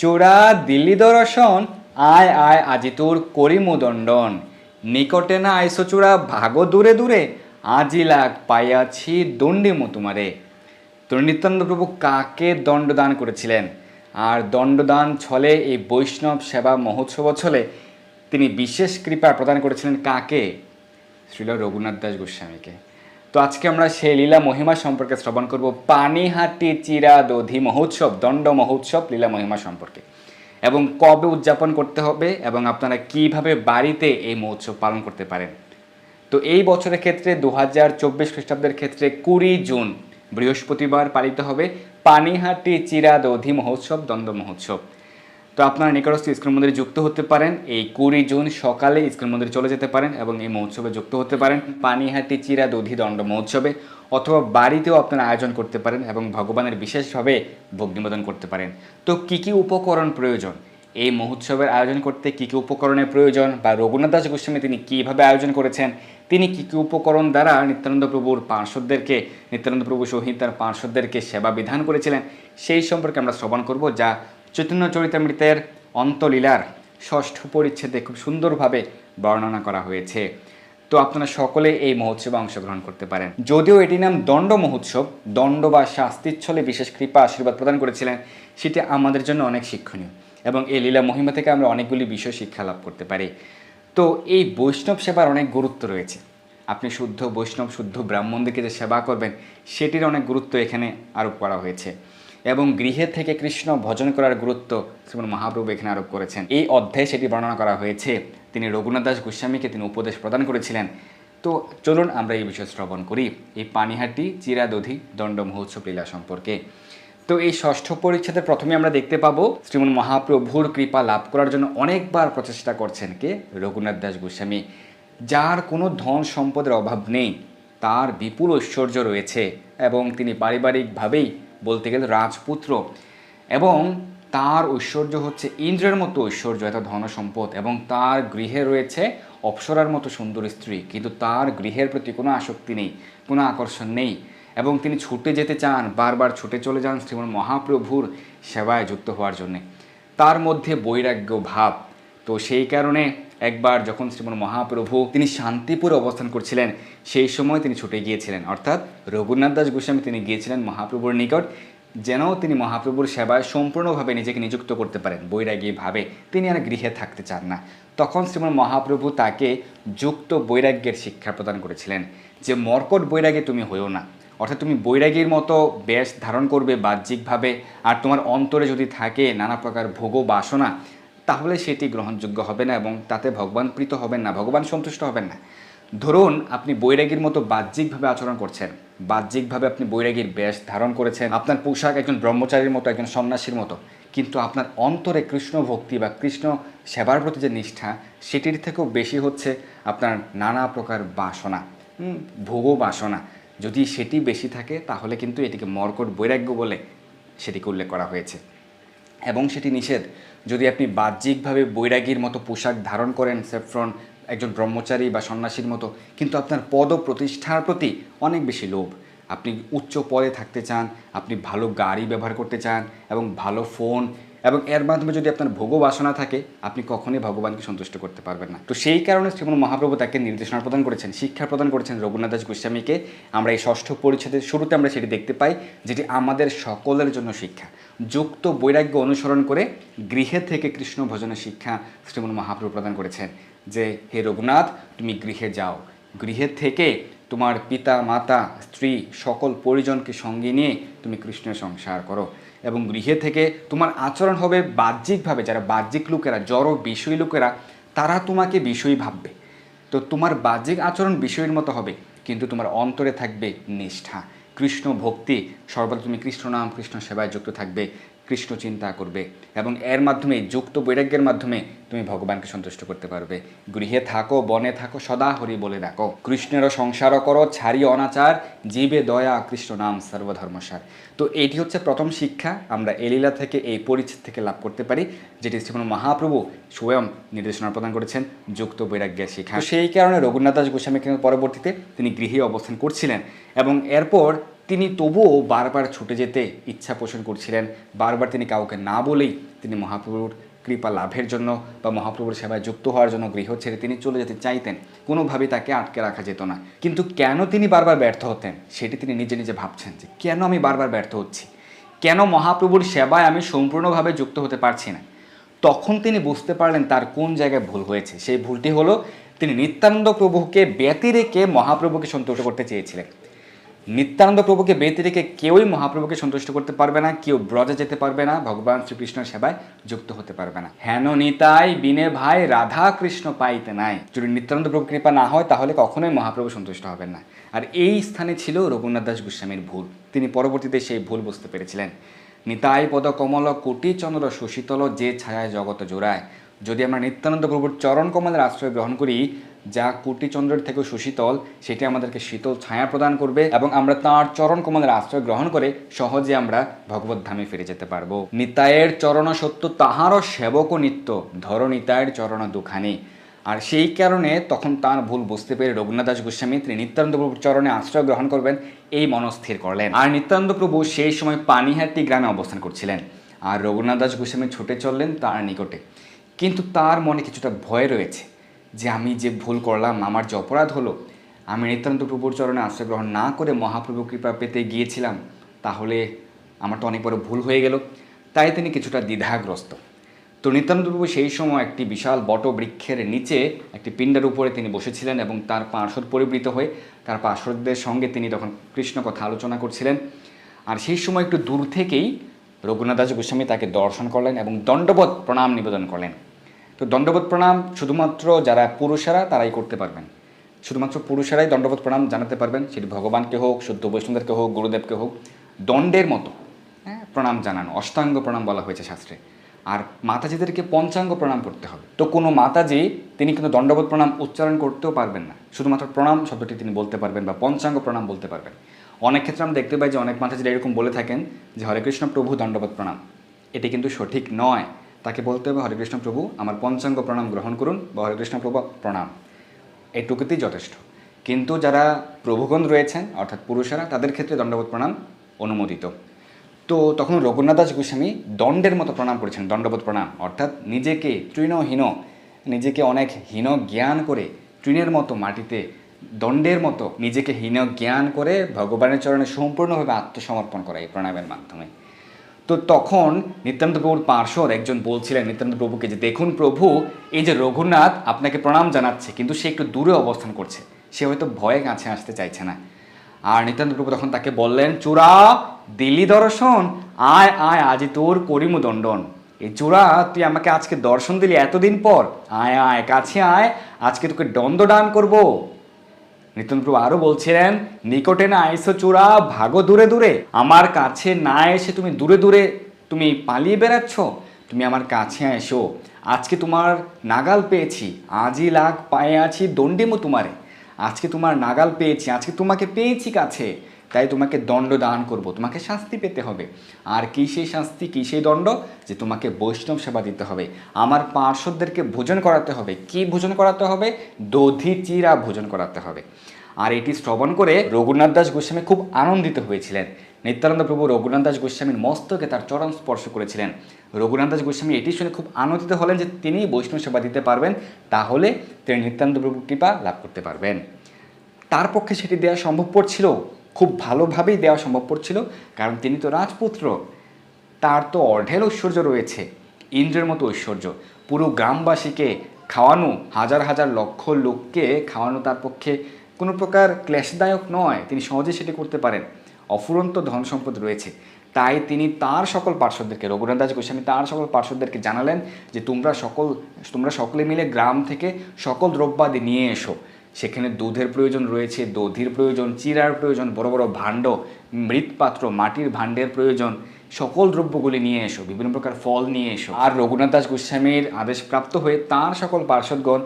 চোরা দিল্লি দর্শন আয় আয় আজি তোর করিমু দণ্ডন। নিকটে না আইসো চূড়া, ভাগো দূরে দূরে, আজি লাগ পাইয়াছি দণ্ডিমু তোমারে। তো নিত্যানন্দ প্রভু কাকে দণ্ডদান করেছিলেন? আর দণ্ডদান ছলে এই বৈষ্ণব সেবা মহোৎসব ছলে তিনি বিশেষ কৃপা প্রদান করেছিলেন কাকে? শ্রীল রঘুনাথ দাস গোস্বামীকে। তো আজকে আমরা সেই লীলা মহিমা সম্পর্কে শ্রবণ করব। পানিহাটি চিরা দধি মহোৎসব, দণ্ড মহোৎসব লীলা মহিমা সম্পর্কে। এবং কবে উদযাপন করতে হবে এবং আপনারা কীভাবে বাড়িতে এই মহোৎসব পালন করতে পারেন। তো এই বছরের ক্ষেত্রে দু হাজার চব্বিশ খ্রিস্টাব্দের ক্ষেত্রে কুড়ি জুন বৃহস্পতিবার পালিত হবে পানিহাটি চিরা দধি মহোৎসব দ্বন্দ্ব মহোৎসব। তো আপনারা নিকটস্থ ইস্কুল মন্দিরে যুক্ত হতে পারেন। এই কুড়ি জুন সকালে ইস্কুল মন্দিরে চলে যেতে পারেন এবং এই মহোৎসবে যুক্ত হতে পারেন। পানিহাটি চিরা দধি দণ্ড মহোৎসবে অথবা বাড়িতেও আপনারা আয়োজন করতে পারেন এবং ভগবানের বিশেষভাবে ভোগ নিবেদন করতে পারেন। তো কি কি উপকরণ প্রয়োজন? এই মহোৎসবের আয়োজন করতে কী কী উপকরণের প্রয়োজন বা রঘুনাথ দাস গোস্বামী তিনি কীভাবে আয়োজন করেছেন? তিনি কী কী উপকরণ দ্বারা নিত্যানন্দ প্রভুর পার্শ্বদেরকে, নিত্যানন্দ প্রভু সহিত তার পার্শ্বদেরকে সেবা বিধান করেছিলেন? সেই সম্পর্কে আমরা শ্রবণ করব যা চৈতন্য চরিতামৃতের অন্তলীলার ষষ্ঠ পরিচ্ছেদে খুব সুন্দরভাবে বর্ণনা করা হয়েছে। তো আপনারা সকলে এই মহোৎসবে অংশগ্রহণ করতে পারেন। যদিও এটি নাম দণ্ড মহোৎসব, দণ্ড বা শাস্তির ছলে বিশেষ কৃপা, আশীর্বাদ প্রদান করেছিলেন, সেটি আমাদের জন্য অনেক শিক্ষণীয় এবং এই লীলা মহিমা থেকে আমরা অনেকগুলি বিষয় শিক্ষা লাভ করতে পারি। তো এই বৈষ্ণব সেবার অনেক গুরুত্ব রয়েছে। আপনি শুদ্ধ বৈষ্ণব, শুদ্ধ ব্রাহ্মণদেরকে যে সেবা করবেন, সেটির অনেক গুরুত্ব এখানে আরোপ করা হয়েছে। এবং গৃহে থেকে কৃষ্ণ ভজন করার গুরুত্ব শ্রীমন মহাপ্রভু এখানে আরোপ করেছেন। এই অধ্যায়ে সেটি বর্ণনা করা হয়েছে। তিনি রঘুনাথ দাস গোস্বামীকে তিনি উপদেশ প্রদান করেছিলেন। তো চলুন আমরা এই বিষয়ে শ্রবণ করি। এই পানিহাটি, চিরাদধি, দণ্ড মহোৎসব লীলা সম্পর্কে। তো এই ষষ্ঠ পরিচ্ছেদে প্রথমে আমরা দেখতে পাবো শ্রীমন মহাপ্রভুর কৃপা লাভ করার জন্য অনেকবার প্রচেষ্টা করছেন কে? রঘুনাথ দাস গোস্বামী। যার কোনো ধন সম্পদের অভাব নেই, তার বিপুল ঐশ্বর্য রয়েছে এবং তিনি পারিবারিকভাবেই বলতে গেলে রাজপুত্র। এবং তার ঐশ্বর্য হচ্ছে ইন্দ্রের মতো ঐশ্বর্য, এত ধন সম্পদ। এবং তার গৃহে রয়েছে অপ্সরার মতো সুন্দর স্ত্রী, কিন্তু তার গৃহের প্রতি কোনো আসক্তি নেই, কোনো আকর্ষণ নেই। এবং তিনি ছুটে যেতে চান, বারবার ছুটে চলে যান শ্রীমন মহাপ্রভুর সেবায় যুক্ত হওয়ার জন্যে। তার মধ্যে বৈরাগ্য ভাব। তো সেই কারণে একবার যখন শ্রীমন মহাপ্রভু তিনি শান্তিপুরে অবস্থান করছিলেন, সেই সময় তিনি ছুটে গিয়েছিলেন। অর্থাৎ রঘুনাথ দাস গোস্বামী তিনি গিয়েছিলেন মহাপ্রভুর নিকট, যেন তিনি মহাপ্রভুর সেবায় সম্পূর্ণভাবে নিজেকে নিযুক্ত করতে পারেন। বৈরাগী ভাবে তিনি আর গৃহে থাকতে চান না। তখন শ্রীমন মহাপ্রভু তাকে যুক্ত বৈরাগ্যের শিক্ষা প্রদান করেছিলেন যে, মর্কট বৈরাগী তুমি হইও না। অর্থাৎ তুমি বৈরাগীর মতো বেশ ধারণ করবে বাহ্যিকভাবে, আর তোমার অন্তরে যদি থাকে নানা প্রকার ভোগ বাসনা তাহলে সেটি গ্রহণযোগ্য হবে না এবং তাতে ভগবান প্রীত হবেন না, ভগবান সন্তুষ্ট হবেন না। ধরুন আপনি বৈরাগীর মতো বাহ্যিকভাবে আচরণ করছেন। বাহ্যিকভাবে আপনি বৈরাগীর বেশ ধারণ করেছেন। আপনার পোশাক একজন ব্রহ্মচারীর মতো, একজন সন্ন্যাসীর মতো। কিন্তু আপনার অন্তরে কৃষ্ণ ভক্তি বা কৃষ্ণ সেবার প্রতি যে নিষ্ঠা, সেটির থেকেও বেশি হচ্ছে আপনার নানা প্রকার বাসনা ভোগ বাসনা। যদি সেটি বেশি থাকে, তাহলে কিন্তু এটিকে মর্কট বৈরাগ্য বলে সেটিকে উল্লেখ করা হয়েছে। এবং সেটি নিষেধ। যদি আপনি বাহ্যিকভাবে বৈরাগীর মতো পোশাক ধারণ করেন সেফ্রন একজন ব্রহ্মচারী বা সন্ন্যাসীর মতো, কিন্তু আপনার পদ প্রতিষ্ঠার প্রতি অনেক বেশি লোভ। আপনি উচ্চ পদে থাকতে চান, আপনি ভালো গাড়ি ব্যবহার করতে চান এবং ভালো ফোন এবং এর মাধ্যমে যদি আপনার ভোগ বাসনা থাকে, আপনি কখনোই ভগবানকে সন্তুষ্ট করতে পারবেন না। তো সেই কারণে শ্রীমন মহাপ্রভু তাকে নির্দেশনা প্রদান করেছেন, শিক্ষা প্রদান করেছেন রঘুনাথ দাস গোস্বামীকে। আমরা এই ষষ্ঠ পরিচ্ছেদের শুরুতে আমরা সেটি দেখতে পাই, যেটি আমাদের সকলের জন্য শিক্ষা। যুক্ত বৈরাগ্য অনুসরণ করে গৃহে থেকে কৃষ্ণ ভজনের শিক্ষা শ্রীমন মহাপ্রভু প্রদান করেছেন যে, হে রঘুনাথ, তুমি গৃহে যাও। গৃহে থেকে তোমার পিতা, মাতা, স্ত্রী, সকল পরিজনকে সঙ্গে নিয়ে তুমি কৃষ্ণের সংসার করো। এবং গৃহে থেকে তোমার আচরণ হবে বাহ্যিকভাবে। যারা বাহ্যিক লোকেরা, জড় বিষয়ী লোকেরা, তারা তোমাকে বিষয়ী ভাববে। তো তোমার বাহ্যিক আচরণ বিষয়ের মতো হবে, কিন্তু তোমার অন্তরে থাকবে নিষ্ঠা। কৃষ্ণ ভক্তি, সর্বদা তুমি কৃষ্ণ নাম, কৃষ্ণ সেবায় যুক্ত থাকবে। কৃষ্ণ চিন্তা করবে এবং এর মাধ্যমে, যুক্ত বৈরাগ্যের মাধ্যমে তুমি ভগবানকে সন্তুষ্ট করতে পারবে। গৃহে থাকো, বনে থাকো, সদা হরি বলে ডাকো। কৃষ্ণেরও সংসার করো ছাড়ি অনাচার, জীবে দয়া, কৃষ্ণ নাম সর্বধর্মসার। তো এটি হচ্ছে প্রথম শিক্ষা, আমরা এলীলা থেকে, এই পরিচ্ছেদ থেকে লাভ করতে পারি, যেটি শ্রীমন মহাপ্রভু স্বয়ং নির্দেশনা প্রদান করেছেন যুক্ত বৈরাগ্যের শিক্ষা। সেই কারণে রঘুনাথ দাস গোস্বামী কিন্তু পরবর্তীতে তিনি গৃহে অবস্থান করছিলেন এবং এরপর তিনি তবুও বারবার ছুটে যেতে ইচ্ছা পোষণ করছিলেন। বারবার তিনি কাউকে না বলেই তিনি মহাপ্রভুর কৃপা লাভের জন্য বা মহাপ্রভুর সেবায় যুক্ত হওয়ার জন্য গৃহ ছেড়ে তিনি চলে যেতে চাইতেন। কোনোভাবেই তাকে আটকে রাখা যেত না। কিন্তু কেন তিনি বারবার ব্যর্থ হতেন, সেটি তিনি নিজে নিজে ভাবছেন যে কেন আমি বারবার ব্যর্থ হচ্ছি? কেন মহাপ্রভুর সেবায় আমি সম্পূর্ণভাবে যুক্ত হতে পারছি না? তখন তিনি বুঝতে পারলেন তার কোন জায়গায় ভুল হয়েছে। সেই ভুলটি হলো তিনি নিত্যানন্দ প্রভুকে ব্যতি রেখে মহাপ্রভুকে সন্তুষ্ট করতে চেয়েছিলেন। নিত্যানন্দ প্রভুকে ব্যতি রেখে কেউই মহাপ্রভুকে সন্তুষ্ট করতে পারবে না, কেউ ব্রজে যেতে পারবে না, ভগবান শ্রীকৃষ্ণের সেবায় যুক্ত হতে পারবে না। হেন নিতাই বিনে ভাই, রাধা কৃষ্ণ পাইতে নাই। যদি নিত্যানন্দ প্রভু কৃপা না হয়, তাহলে কখনোই মহাপ্রভু সন্তুষ্ট হবেন না। আর এই স্থানে ছিল রঘুনাথ দাস গোস্বামীর ভুল। তিনি পরবর্তীতে সেই ভুল বুঝতে পেরেছিলেন। নিতাই পদ কমল, কোটি চন্দ্র সুশীতল, যে ছায়ায় জগত জোড়ায়। যদি আমরা নিত্যানন্দ প্রভুর চরণ কমলের আশ্রয় গ্রহণ করি যা কোটি চন্দ্রের থেকেও সুশীতল, সেটি আমাদেরকে শীতল ছায়া প্রদান করবে এবং আমরা তাঁর চরণ কমলের আশ্রয় গ্রহণ করে সহজে আমরা ভগবত ধামে ফিরে যেতে পারব। নিতায়ের চরণ সত্য, তাহারও সেবক নিত্য, ধর নিতায়ের চরণ দুখানি। আর সেই কারণে তখন তার ভুল বুঝতে পেরে রঘুনাথ দাস গোস্বামী তিনি নিত্যানন্দ প্রভুর চরণে আশ্রয় গ্রহণ করবেন, এই মনস্থির করলেন। আর নিত্যানন্দ প্রভু সেই সময় পানিহাটি গ্রামে অবস্থান করছিলেন। আর রঘুনাথ দাস গোস্বামী ছুটে চললেন তার নিকটে। কিন্তু তার মনে কিছুটা ভয় রয়েছে। যে আমি যে ভুল করলাম, আমার যে অপরাধ হলো, আমি নিত্যানন্দ প্রভুর চরণে আশ্রয় গ্রহণ না করে মহাপ্রভু কৃপা পেতে গিয়েছিলাম, তাহলে আমার তো অনেক বড় ভুল হয়ে গেল। তাই তিনি কিছুটা দ্বিধাগ্রস্ত। তো নিত্যানন্দ প্রভু সেই সময় একটি বিশাল বট বৃক্ষের নিচে একটি পিণ্ডের উপরে তিনি বসেছিলেন এবং তার পার্শ্বদ পরিবৃত হয়ে তার পার্শ্বদের সঙ্গে তিনি তখন কৃষ্ণ কথা আলোচনা করছিলেন। আর সেই সময় একটু দূর থেকেই রঘুনাথ দাস গোস্বামী তাকে দর্শন করলেন এবং দণ্ডবোধ প্রণাম নিবেদন করলেন। তো দণ্ডবোধ প্রণাম শুধুমাত্র যারা পুরুষেরা তারাই করতে পারবেন। শুধুমাত্র পুরুষেরাই দণ্ডবোধ প্রণাম জানাতে পারবেন। সেটি ভগবানকে হোক শুদ্ধ বৈষ্ণবদেরকে হোক, গুরুদেবকে হোক, দণ্ডের মতো হ্যাঁ প্রণাম জানানো, অষ্টাঙ্গ প্রণাম বলা হয়েছে শাস্ত্রে। আর মাতাজিদেরকে পঞ্চাঙ্গ প্রণাম করতে হবে। তো কোনো মাতাজি তিনি কিন্তু দণ্ডবোধ প্রণাম উচ্চারণ করতেও পারবেন না। শুধুমাত্র প্রণাম শব্দটি তিনি বলতে পারবেন বা পঞ্চাঙ্গ প্রণাম বলতে পারবেন। অনেক ক্ষেত্রে আমরা দেখতে পাই যে অনেক মাতাজিরা এরকম বলে থাকেন যে হরে কৃষ্ণ প্রভু দণ্ডবোধ প্রণাম। এটি কিন্তু সঠিক নয়। তাকে বলতে হবে, হরে কৃষ্ণ প্রভু, আমার পঞ্চাঙ্গ প্রণাম গ্রহণ করুন বা হরে কৃষ্ণ প্রভু, প্রণাম। এটুকুতেই যথেষ্ট। কিন্তু যারা প্রভুগণ রয়েছেন, অর্থাৎ পুরুষেরা, তাদের ক্ষেত্রে দণ্ডবোধ প্রণাম অনুমোদিত। তো তখন রঘুনাথ দাস গোস্বামী দণ্ডের মতো প্রণাম করেছেন, দণ্ডবোধ প্রণাম। অর্থাৎ নিজেকে তৃণহীন, নিজেকে অনেক হীন জ্ঞান করে তৃণের মতো মাটিতে, দণ্ডের মতো নিজেকে হীন জ্ঞান করে ভগবানের চরণে সম্পূর্ণভাবে আত্মসমর্পণ করা এই প্রণামের মাধ্যমে। তো তখন নিত্যান্ত প্রভুর পার্শ্বদ একজন বলছিলেন নিত্যান্ত প্রভুকে যে দেখুন প্রভু, এই যে রঘুনাথ আপনাকে প্রণাম জানাচ্ছে, কিন্তু সে একটু দূরে অবস্থান করছে। সে হয়তো ভয়ে কাছে আসতে চাইছে না। আর নিত্যান্ত প্রভু তখন তাকে বললেন, চূড়া, দিল্লি দর্শন, আয় আয়, আজি তোর করিমু দণ্ডন। এই চূড়া, তুই আমাকে আজকে দর্শন দিলি এতদিন পর। আয় আয়, কাছে আয়, আজকে তোকে দণ্ড দান করব। নিত্যান্ত প্রভু আরও বলছিলেন নিকটে না আইসো চূড়া, ভাগো দূরে দূরে। আমার কাছে না এসে তুমি দূরে দূরে তুমি পালিয়ে বেড়াচ্ছ। তুমি আমার কাছে এসো। আজকে তোমার নাগাল পেয়েছি। আজই লাগ পায়ে আছি, দণ্ডিমো তোমারে। আজকে তোমার নাগাল পেয়েছি। আজকে তোমাকে পেয়েছি কাছে। তাই তোমাকে দণ্ড দান করব, তোমাকে শাস্তি পেতে হবে। আর কী সেই শাস্তি, কী সেই দণ্ড? যে তোমাকে বৈষ্ণব সেবা দিতে হবে। আমার পার্শ্বদেরকে ভোজন করাতে হবে। কি ভোজন করাতে হবে? দধি চিরা ভোজন করাতে হবে। আর এটি শ্রবণ করে রঘুনাথ দাস গোস্বামী খুব আনন্দিত হয়েছিলেন। নিত্যানন্দ প্রভু রঘুনাথ দাস গোস্বামীর মস্তকে তার চরম স্পর্শ করেছিলেন। রঘুনাথ দাস গোস্বামী এটি শুনে খুব আনন্দিত হলেন যে তিনি বৈষ্ণব সেবা দিতে পারবেন। তাহলে তিনি নিত্যানন্দ প্রভুর কৃপা লাভ করতে পারবেন। তার পক্ষে সেটি দেওয়া সম্ভবপর ছিল। খুব ভালোভাবেই দেওয়া সম্ভবপর ছিল কারণ তিনি তো রাজপুত্র। তার তো অঢেল ঐশ্বর্য রয়েছে, ইন্দ্রের মতো ঐশ্বর্য। পুরো গ্রামবাসীকে খাওয়ানো, হাজার হাজার লক্ষ লোককে খাওয়ানো তার পক্ষে কোনো প্রকার ক্লেশদায়ক নয়। তিনি সহজে সেটি করতে পারেন। অফুরন্ত ধন সম্পদ রয়েছে। তাই তিনি তার সকল পার্শ্বদেরকে রঘুনাথ দাস গোস্বামী তার সকল পার্শ্বদেরকে জানালেন যে তোমরা সকল, তোমরা সকলে মিলে গ্রাম থেকে সকল দ্রব্যাদি নিয়ে এসো। সেখানে দুধের প্রয়োজন রয়েছে, দধির প্রয়োজন, চিরার প্রয়োজন, বড় বড় ভাণ্ড, মৃৎপাত্র, মাটির ভাণ্ডের প্রয়োজন, সকল দ্রব্যগুলি নিয়ে এসো, বিভিন্ন প্রকার ফল নিয়ে এসো। আর রঘুনাথ দাস গোস্বামীর আদেশ প্রাপ্ত হয়ে তার সকল পার্শ্বদগণ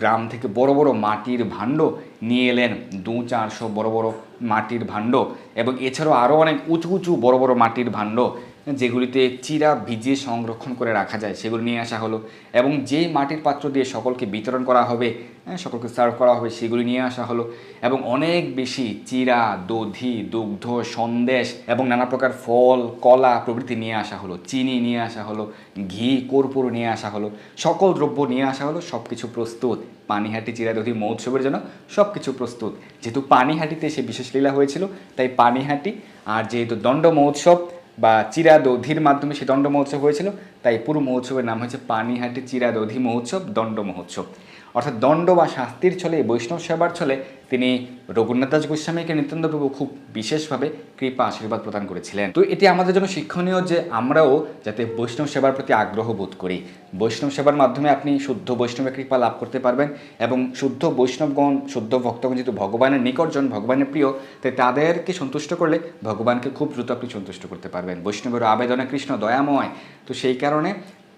গ্রাম থেকে বড় বড় মাটির ভাণ্ড নিয়ে এলেন। দু চারশো বড় বড় মাটির ভাণ্ড এবং এছাড়াও আরও অনেক উঁচু উঁচু বড় বড় মাটির ভাণ্ড যেগুলিতে চিরা ভিজিয়ে সংরক্ষণ করে রাখা যায় সেগুলো নিয়ে আসা হলো। এবং যেই মাটির পাত্র দিয়ে সকলকে বিতরণ করা হবে হ্যাঁ, সকলকে সার্ভ করা হবে সেগুলি নিয়ে আসা হলো। এবং অনেক বেশি চিরা দধি দুগ্ধ সন্দেশ এবং নানা প্রকার ফল কলা প্রভৃতি নিয়ে আসা হলো। চিনি নিয়ে আসা হলো ঘি কর্পূর নিয়ে আসা হলো সকল দ্রব্য নিয়ে আসা হলো সব কিছু প্রস্তুত। পানিহাটি চিরাদধি মহোৎসবের জন্য সব কিছু প্রস্তুত। যেহেতু পানিহাটিতে সে বিশেষ লীলা হয়েছিল তাই পানিহাটি আর যেহেতু দণ্ড মহোৎসব বা চিরাদধির মাধ্যমে সে দণ্ড মহোৎসব হয়েছিল, তাই পুরো মহোৎসবের নাম হয়েছে পানিহাটি চিরাদধি মহোৎসব, দণ্ড মহোৎসব। অর্থাৎ দণ্ড বা শাস্তির ছলে, বৈষ্ণব সেবার ছলে তিনি রঘুনাথ দাস গোস্বামীকে নিত্যানন্দ খুব বিশেষভাবে কৃপা আশীর্বাদ প্রদান করেছিলেন। তো এটি আমাদের জন্য শিক্ষণীয় যে আমরাও যাতে বৈষ্ণব সেবার প্রতি আগ্রহ বোধ করি। বৈষ্ণব সেবার মাধ্যমে আপনি শুদ্ধ বৈষ্ণবের কৃপা লাভ করতে পারবেন এবং শুদ্ধ বৈষ্ণবগণ, শুদ্ধ ভক্তগণ যেহেতু ভগবানের নিকটজন ভগবানের প্রিয়, তাই তাদেরকে সন্তুষ্ট করলে ভগবানকে খুব দ্রুত আপনি সন্তুষ্ট করতে পারবেন। বৈষ্ণবের আবেদনে কৃষ্ণ দয়াময়। তো সেই কারণে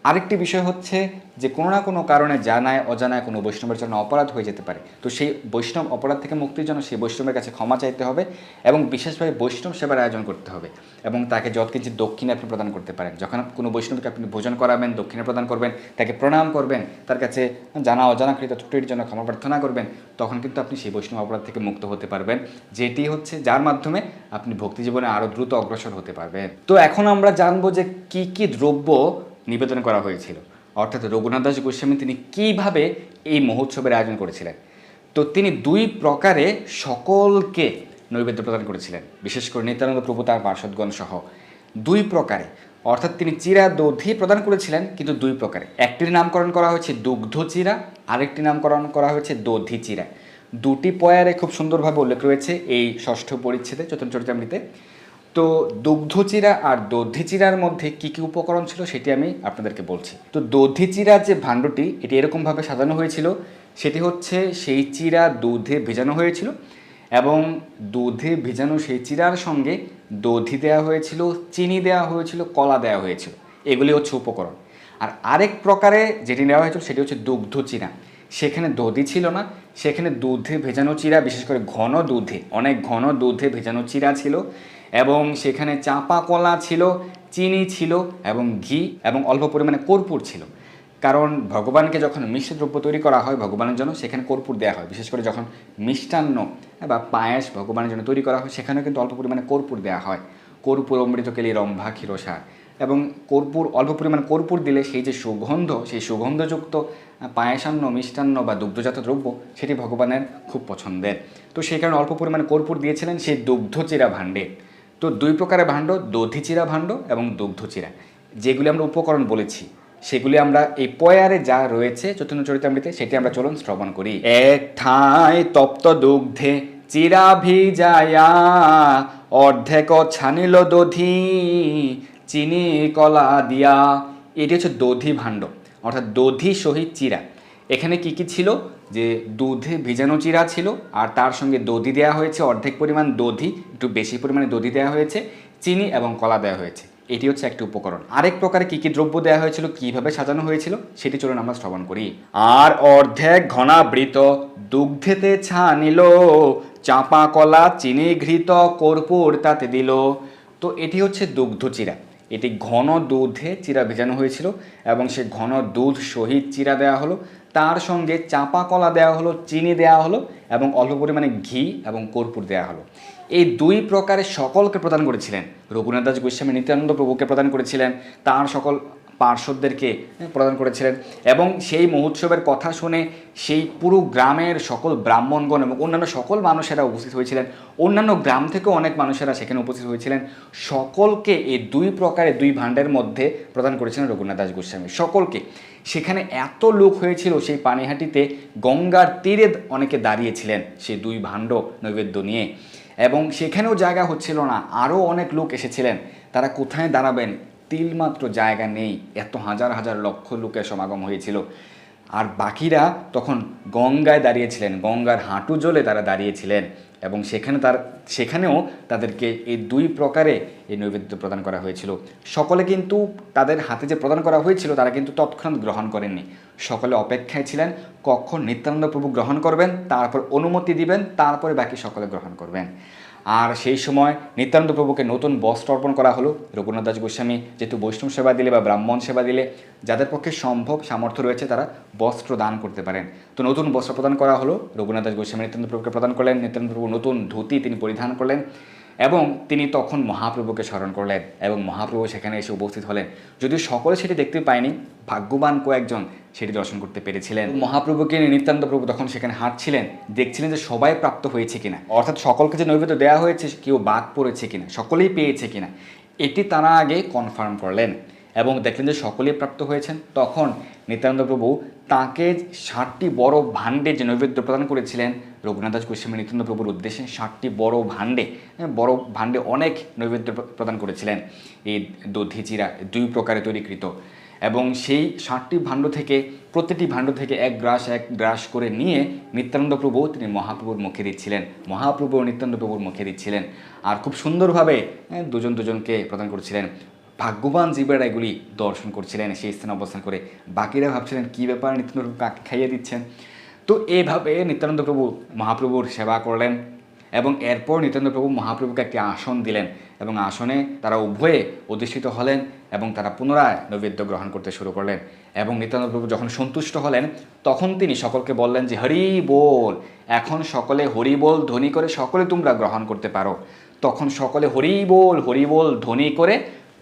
আরেকটি বিষয় হচ্ছে যে কোনো না কোনো কারণে জানায়, অজানায় কোনো বৈষ্ণবের জন্য অপরাধ হয়ে যেতে পারে। তো সেই বৈষ্ণব অপরাধ থেকে মুক্তির জন্য সেই বৈষ্ণবের কাছে ক্ষমা চাইতে হবে এবং বিশেষভাবে বৈষ্ণব সেবার আয়োজন করতে হবে এবং তাকে যত কিছু দক্ষিণে আপনি প্রদান করতে পারেন। যখন কোনো বৈষ্ণবকে আপনি ভোজন করাবেন, দক্ষিণে প্রদান করবেন, তাকে প্রণাম করবেন, তার কাছে জানা, অজানাকৃত ত্রুটির জন্য ক্ষমা প্রার্থনা করবেন, তখন কিন্তু আপনি সেই বৈষ্ণব অপরাধ থেকে মুক্ত হতে পারবেন। যেটি হচ্ছে যার মাধ্যমে আপনি ভক্তি জীবনে আরও দ্রুত অগ্রসর হতে পারবেন। তো এখন আমরা জানব যে কি কি দ্রব্য নিবেদন করা হয়েছিল। অর্থাৎ রঘুনাথ দাস গোস্বামী তিনি কীভাবে এই মহোৎসবের আয়োজন করেছিলেন? তো তিনি দুই প্রকারে সকলকে নৈবেদ্য প্রদান করেছিলেন। বিশেষ করে নিত্যানন্দ প্রভু, তার পার্শ্বদগণ সহ। দুই প্রকারে। অর্থাৎ তিনি চিরা দধি প্রদান করেছিলেন, কিন্তু দুই প্রকারে। একটির নামকরণ করা হয়েছে দুগ্ধ চিরা, আরেকটি নামকরণ করা হয়েছে দধি চিরা। দুটি পয়ারে খুব সুন্দরভাবে উল্লেখ রয়েছে এই ষষ্ঠ পরিচ্ছেদে, চতুর্থ চরিতামৃতে তো দুগ্ধচিরা আর দধিচিরার মধ্যে কি কি উপকরণ ছিল সেটি আমি আপনাদেরকে বলছি। তো দধিচিরা যে ভাণ্ডটি, এটি এরকমভাবে সাজানো হয়েছিল। সেটি হচ্ছে সেই চিরা দুধে ভেজানো হয়েছিল এবং দুধে ভেজানো সেই চিরার সঙ্গে দধি দেওয়া হয়েছিল, চিনি দেওয়া হয়েছিল, কলা দেওয়া হয়েছিল। এগুলি হচ্ছে উপকরণ। আর আরেক প্রকারে যেটি নেওয়া হয়েছিল সেটি হচ্ছে দুগ্ধ চিরা সেখানে দধি ছিল না, সেখানে দুধে ভেজানো চিরা, বিশেষ করে ঘন দুধে, অনেক ঘন দুধে ভেজানো চিরা ছিল। এবং সেখানে চাপা কলা ছিল, চিনি ছিল এবং ঘি এবং অল্প পরিমাণে কর্পূর ছিল। কারণ ভগবানকে যখন মিষ্টি দ্রব্য তৈরি করা হয় ভগবানের জন্য, সেখানে কর্পূর দেওয়া হয়। বিশেষ করে যখন মিষ্টান্ন বা পায়েস ভগবানের জন্য তৈরি করা হয়, সেখানেও কিন্তু অল্প পরিমাণে কর্পূর দেওয়া হয়। কর্পূর অমৃত কেলি, রম্ভা ক্ষীরসার এবং কর্পূর, অল্প পরিমাণ কর্পূর দিলে সেই যে সুগন্ধ, সেই সুগন্ধযুক্ত পায়েসান্ন, মিষ্টান্ন বা দুগ্ধজাত দ্রব্য, সেটি ভগবানের খুব পছন্দের। তো সেই কারণে অল্প পরিমাণে কর্পূর দিয়েছিলেন সেই দুগ্ধচিরা ভাণ্ডে। তো দুই প্রকারের ভাণ্ড, দধিচিরা ভাণ্ড এবং দুগ্ধচিরা। যেগুলি আমরা উপকরণ বলেছি, সেগুলি আমরা এই পয়ারে যা রয়েছে চৈতন্য চরিতামৃতে, সেটি আমরা চলুন শ্রবণ করি। এক ঠাঁই তপ্ত দুগ্ধে চিরা ভিজায়া, অর্ধেক ছানিল দধি, চিনি কলা দিয়া। এটি হচ্ছে দধি ভাণ্ড, অর্থাৎ দধি সহিত চিরা। এখানে কি কি ছিল? যে দুধে ভিজানো চিরা ছিল আর তার সঙ্গে দধি দেওয়া হয়েছে, অর্ধেক পরিমাণ দধি, একটু বেশি পরিমাণে দধি দেওয়া হয়েছে, চিনি এবং কলা দেওয়া হয়েছে। এটি হচ্ছে একটি উপকরণ। আরেক প্রকারে কি কি দ্রব্য দেওয়া হয়েছিল, কীভাবে সাজানো হয়েছিল, সেটি চলুন আমরা শ্রবণ করি। আর অর্ধেক ঘনাবৃত, দুগ্ধেতে ছানিল চাপা কলা, চিনি ঘৃত, কর্পূর তাতে দিল। তো এটি হচ্ছে দুগ্ধ চিরা। এটি ঘন দুধে চিরা ভেজানো হয়েছিল এবং সে ঘন দুধ সহিত চিরা দেওয়া হলো। তার সঙ্গে চাপা কলা দেওয়া হলো, চিনি দেওয়া হলো এবং অল্প পরিমাণে ঘি এবং কর্পূর দেওয়া হলো। এই দুই প্রকারে সকলকে প্রদান করেছিলেন। রঘুনাথ দাস গোস্বামী নিত্যানন্দ প্রভুকে প্রদান করেছিলেন। তার সকল পার্শ্বদেরকে প্রদান করেছিলেন। এবং সেই মহোৎসবের কথা শুনে সেই পুরো গ্রামের সকল ব্রাহ্মণগণ এবং অন্যান্য সকল মানুষেরা উপস্থিত হয়েছিলেন। অন্যান্য গ্রাম থেকেও অনেক মানুষেরা সেখানে উপস্থিত হয়েছিলেন। সকলকে এই দুই প্রকারে, দুই ভাণ্ডের মধ্যে প্রদান করেছিলেন রঘুনাথ দাস গোস্বামী। সকলকে। সেখানে এত লোক হয়েছিল সেই পানিহাটিতে গঙ্গার তীরে অনেকে দাঁড়িয়েছিলেন সেই দুই ভাণ্ড নৈবেদ্য নিয়ে। এবং সেখানেও জায়গা হচ্ছিল না, আরও অনেক লোক এসেছিলেন। তারা কোথায় দাঁড়াবেন তিলমাত্র জায়গা নেই। এত হাজার হাজার লক্ষ লোকের সমাগম হয়েছিল। আর বাকিরা তখন গঙ্গায় দাঁড়িয়েছিলেন, গঙ্গার হাঁটু জলে তারা দাঁড়িয়েছিলেন এবং সেখানে তার, সেখানেও তাদেরকে এই দুই প্রকারে এই নৈবেদ্য প্রদান করা হয়েছিল। সকলে কিন্তু তাদের হাতে যে প্রদান করা হয়েছিল, তারা কিন্তু তৎক্ষণাৎ গ্রহণ করেননি। সকলে অপেক্ষায় ছিলেন, কখন নিত্যানন্দ প্রভু গ্রহণ করবেন, তারপর অনুমতি দিবেন, তারপরে বাকি সকলে গ্রহণ করবেন। আর সেই সময় নিত্যানন্দ প্রভুকে নতুন বস্ত্র অর্পণ করা হলো। রঘুনাথ দাস গোস্বামী যেহেতু বৈষ্ণব সেবা দিলে বা ব্রাহ্মণ সেবা দিলে, যাদের পক্ষে সম্ভব সামর্থ্য রয়েছে তারা বস্ত্র দান করতে পারেন। তো নতুন বস্ত্র প্রদান করা হলো। রঘুনাথ দাস গোস্বামী নিত্যানন্দ প্রভুকে প্রদান করলেন। নিত্যানন্দ প্রভু নতুন ধুতি তিনি পরিধান করলেন। এবং তিনি তখন মহাপ্রভুকে স্মরণ করলেন এবং মহাপ্রভু সেখানে এসে উপস্থিত হলেন। যদিও সকলে সেটি দেখতে পায়নি, ভাগ্যবান কয়েকজন সেটি দর্শন করতে পেরেছিলেন। মহাপ্রভুকে নিয়ে নিত্যানন্দ প্রভু তখন সেখানে হাঁটছিলেন, দেখছিলেন যে সবাই প্রাপ্ত হয়েছে কিনা। অর্থাৎ সকলকে যে নৈবেদ্য দেওয়া হয়েছে, কেউ বাদ পড়েছে কিনা, সকলেই পেয়েছে কিনা, এটি তারা আগে কনফার্ম করলেন। এবং দেখলেন যে সকলেই প্রাপ্ত হয়েছেন, তখন নিত্যানন্দ প্রভু তাকে ষাটটি বড় ভাণ্ডে যে নৈবেদ্য প্রদান করেছিলেন রঘুনাথ দাস গোস্বামী নিত্যানন্দ প্রভুর উদ্দেশ্যে ষাটটি বড় ভাণ্ডে বড় ভাণ্ডে অনেক নৈবেদ্য প্রদান করেছিলেন। এই দধি চিরা দুই প্রকারে তৈরিকৃত এবং সেই ষাটটি ভাণ্ড থেকে, প্রতিটি ভাণ্ড থেকে এক গ্রাস এক গ্রাস করে নিয়ে নিত্যানন্দ প্রভু তিনি মহাপ্রভুর মুখে দিচ্ছিলেন। মহাপ্রভু ও নিত্যানন্দ প্রভুর মুখে দিচ্ছিলেন। আর খুব সুন্দরভাবে দুজন দুজনকে প্রদান করছিলেন। ভাগ্যবান জীবেরা এগুলি দর্শন করছিলেন, সেই স্থানে অবস্থান করে বাকিরা ভাবছিলেন কী ব্যাপার নিত্যানন্দ প্রভু কাকে খাইয়ে দিচ্ছেন। তো এইভাবে নিত্যানন্দ প্রভু মহাপ্রভুর সেবা করলেন এবং এরপর নিত্যানন্দ প্রভু মহাপ্রভুকে একটি আসন দিলেন এবং আসনে তারা উভয়ে অধিষ্ঠিত হলেন এবং তারা পুনরায় নৈবেদ্য গ্রহণ করতে শুরু করলেন এবং নিত্যানন্দ প্রভু যখন সন্তুষ্ট হলেন, তখন তিনি সকলকে বললেন যে, হরি বল, এখন সকলে হরি বল ধ্বনি করে সকলে তোমরা গ্রহণ করতে পারো। তখন সকলে হরি বল হরি বল ধ্বনি করে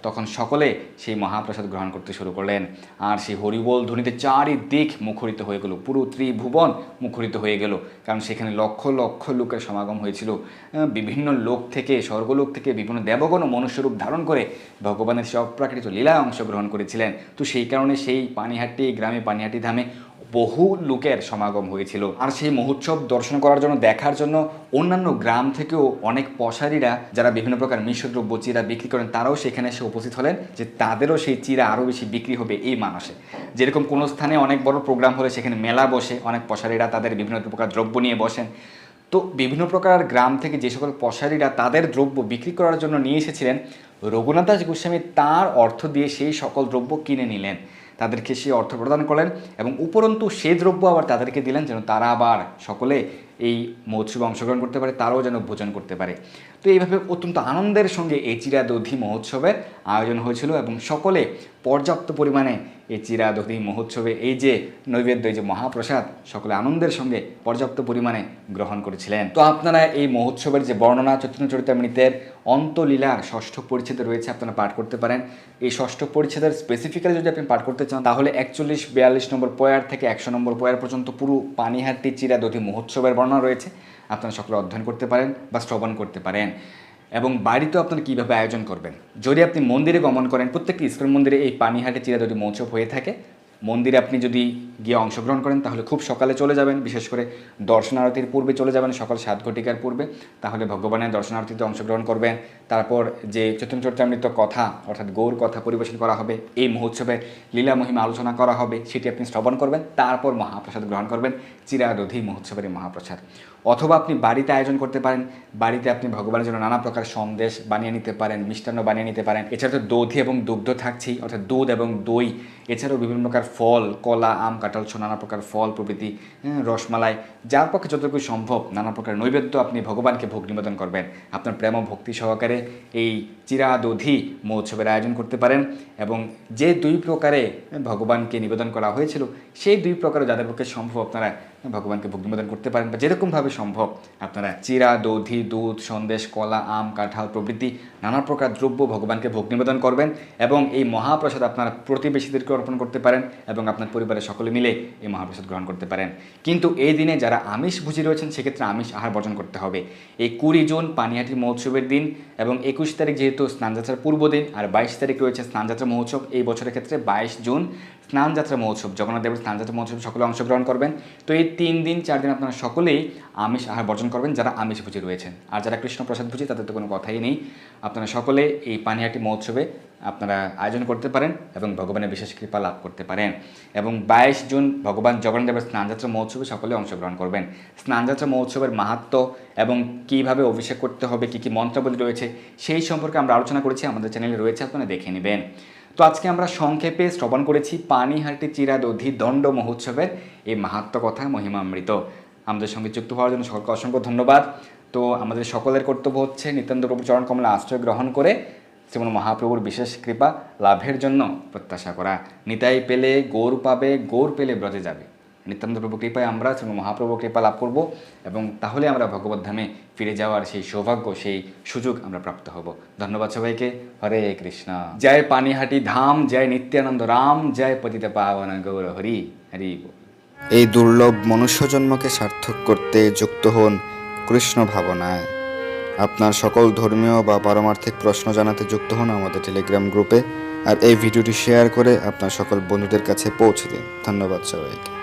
তখন সকলে সেই মহাপ্রসাদ গ্রহণ করতে শুরু করলেন। আর সেই হরিবোল ধ্বনিতে চারিদিক মুখরিত হয়ে গেল, পুরো ত্রিভুবন মুখরিত হয়ে গেল। কারণ সেখানে লক্ষ লক্ষ লোকের সমাগম হয়েছিল। বিভিন্ন লোক থেকে, স্বর্গলোক থেকে বিভিন্ন দেবগণ মনুষ্যরূপ ধারণ করে ভগবানের সব প্রাকৃতিক লীলায় অংশগ্রহণ করেছিলেন। তো সেই কারণে সেই পানিহাটি গ্রামে, পানিহাটি ধামে বহু লোকের সমাগম হয়েছিল। আর সেই মহোৎসব দর্শন করার জন্য দেখার জন্য অন্যান্য গ্রাম থেকেও অনেক পশারীরা যারা বিভিন্ন প্রকার মিশ্রদ্রব্য, চিরা বিক্রি করেন, তারাও সেখানে এসে উপস্থিত হলেন যে তাদেরও সেই চিরা আরও বেশি বিক্রি হবে এই মানসে। যেরকম কোনো স্থানে অনেক বড় প্রোগ্রাম হলে সেখানে মেলা বসে, অনেক পশারীরা তাদের বিভিন্ন প্রকার দ্রব্য নিয়ে বসেন। তো বিভিন্ন প্রকার গ্রাম থেকে যে সকল পশারীরা তাদের দ্রব্য বিক্রি করার জন্য নিয়ে এসেছিলেন, রঘুনাথ দাস গোস্বামী তার অর্থ দিয়ে সেই সকল দ্রব্য কিনে নিলেন। তাদেরকে সে অর্থ প্রদান করলেন এবং উপরন্তু সে দ্রব্য আবার তাদেরকে দিলেন যেন তারা আবার সকলে এই মহোৎসবে অংশগ্রহণ করতে পারে, তারাও যেন ভোজন করতে পারে। তো এইভাবে অত্যন্ত আনন্দের সঙ্গে এই চিরাদধি মহোৎসবের আয়োজন হয়েছিল এবং সকলে পর্যাপ্ত পরিমাণে এই চিরাদধি মহোৎসবে এই যে নৈবেদ্য যে মহাপ্রসাদ সকলে আনন্দের সঙ্গে পর্যাপ্ত পরিমাণে গ্রহণ করেছিলেন। তো আপনারা এই মহোৎসবের যে বর্ণনা, চৈতন্য চরিতামৃতের অন্তলীলার ষষ্ঠ পরিচ্ছেদে রয়েছে, আপনারা পাঠ করতে পারেন। এই ষষ্ঠ পরিচ্ছেদের স্পেসিফিক্যালি যদি আপনি পাঠ করতে চান, তাহলে একচল্লিশ, বিয়াল্লিশ নম্বর পয়ার থেকে একশো নম্বর পয়ার পর্যন্ত পুরো পানিহাটি চিরাদধি মহোৎসবের বর্ণনা রয়েছে। আপনারা সকলে অধ্যয়ন করতে পারেন বা শ্রবণ করতে পারেন। এবং বাড়িতেও আপনারা কীভাবে আয়োজন করবেন? যদি আপনি মন্দিরে গমন করেন, প্রত্যেকটি ইস্কন মন্দিরে এই পানিহাটে চিরাদধি মহোৎসব হয়ে থাকে। মন্দিরে আপনি যদি গিয়ে অংশগ্রহণ করেন, তাহলে খুব সকালে চলে যাবেন। বিশেষ করে দর্শনারতির পূর্বে চলে যাবেন সকাল সাত ঘটিকার পূর্বে। তাহলে ভগবানের দর্শনার্থীতে অংশগ্রহণ করবেন। তারপর যে চৈতন্য চরিতামৃত কথা, অর্থাৎ গৌর কথা পরিবেশন করা হবে, এই মহোৎসবে লীলা মহিমা আলোচনা করা হবে, সেটি আপনি শ্রবণ করবেন। তারপর মহাপ্রসাদ গ্রহণ করবেন। চিরাদধি মহোৎসবের মহাপ্রসাদ। অথবা আপনি বাড়িতে আয়োজন করতে পারেন বাড়িতে আপনি ভগবানের জন্য নানা প্রকার সন্দেশ বানিয়ে নিতে পারেন মিষ্টান্ন বানিয়ে নিতে পারেন। এছাড়া তো দধি এবং দুগ্ধ থাকছেই অর্থাৎ দুধ এবং দই। এছাড়াও বিভিন্ন প্রকার ফল কলা আম কাঁঠাল ছো নানা প্রকার ফল প্রভৃতি হ্যাঁ, রসমালাই যার পক্ষে যতটুকু সম্ভব নানা প্রকার নৈবেদ্য আপনি ভগবানকে ভোগ নিবেদন করবেন। আপনার প্রেম ভক্তি সহকারে এই চিরা দধি মহোৎসবের আয়োজন করতে পারেন এবং যে দুই প্রকারে ভগবানকে নিবেদন করা হয়েছিল সেই দুই প্রকারে যাদের পক্ষে সম্ভব আপনারা ভগবানকে ভোগ নিবেদন করতে পারেন বা যেরকমভাবে সম্ভব আপনারা চিরা, দধি, দুধ, সন্দেশ, কলা, আম, কাঁঠাল প্রভৃতি নানা প্রকার দ্রব্য ভগবানকে ভোগ নিবেদন করবেন এবং এই মহাপ্রসাদ আপনারা প্রতিবেশীদেরকে অর্পণ করতে পারেন এবং আপনার পরিবারের সকলে মিলে এই মহাপ্রসাদ গ্রহণ করতে পারেন। কিন্তু এই দিনে যারা আমিষ ভুজি রয়েছেন, সেক্ষেত্রে আমিষ আহার বর্জন করতে হবে। এই কুড়ি জুন পানিহাটি মহোৎসবের দিন এবং একুশ তারিখ যেহেতু স্নানযাত্রার পূর্ব দিন, আর বাইশ তারিখ রয়েছে স্নানযাত্রা মহোৎসব, এই বছরের ক্ষেত্রে বাইশ জুন স্নানযাত্রা মহোৎসব, জগন্নাথ দেবের স্নানযাত্রা মহোৎসব সকলে অংশগ্রহণ করবেন। তো এই তিন দিন, চার দিন আপনারা সকলেই আমিষ আহার বর্জন করবেন, যারা আমিষ ভুজি রয়েছেন। আর যারা কৃষ্ণ প্রসাদ ভুজি, তাদের তো কোনো কথাই নেই। আপনারা সকলে এই পানিহাটি মহোৎসবে আপনারা আয়োজন করতে পারেন এবং ভগবানের বিশেষ কৃপা লাভ করতে পারেন। এবং বাইশ জুন ভগবান জগন্নাথ দেবের স্নানযাত্রা মহোৎসবে সকলে অংশগ্রহণ করবেন। স্নানযাত্রা মহোৎসবের মাহাত্ম এবং কীভাবে অভিষেক করতে হবে, কী কী মন্ত্রাবলী রয়েছে, সেই সম্পর্কে আমরা আলোচনা করেছি। আমাদের চ্যানেলে রয়েছে, আপনারা দেখে নেবেন। তো আজকে আমরা সংক্ষেপে শ্রবণ করেছি পানিহাটি চিরা চিরাদধি দণ্ড মহোৎসবের এই মাহাত্ম কথা, মহিমামৃত। আমাদের সঙ্গে যুক্ত হওয়ার জন্য সকলকে অসংখ্য ধন্যবাদ। তো তো আমাদের সকলের কর্তব্য হচ্ছে নিত্যান্ত প্রভু চরণ কমলা আশ্রয় গ্রহণ করে শ্রীমন মহাপ্রভুর বিশেষ কৃপা, লাভের জন্য প্রত্যাশা করা। নিতাই পেলে গোর পাবে, গোর পেলে ব্রজে যাবে। নিত্যান্ত প্রভু কৃপায় আমরা শ্রীমন মহাপ্রভু কৃপা লাভ করব এবং তাহলে আমরা ভগবত ধামে ফিরে যাওয়ার সেই সৌভাগ্য, সেই সুযোগ আমরা প্রাপ্ত হব। ধন্যবাদ সবাইকে। হরে কৃষ্ণ। জয় পানিহাটি ধাম, জয় নিত্যানন্দ রাম, জয় পতিত পাবন গৌর হরি। হরি এই দুর্লভ মনুষ্য জন্মকে সার্থক করতে যুক্ত হন কৃষ্ণ ভাবনায়। আপনার সকল ধর্মীয় বা পারমার্থিক প্রশ্ন জানাতে যুক্ত হন আমাদের টেলিগ্রাম গ্রুপে। আর এই ভিডিওটি শেয়ার করে আপনার সকল বন্ধুদের কাছে পৌঁছে দিন। ধন্যবাদ সবাইকে।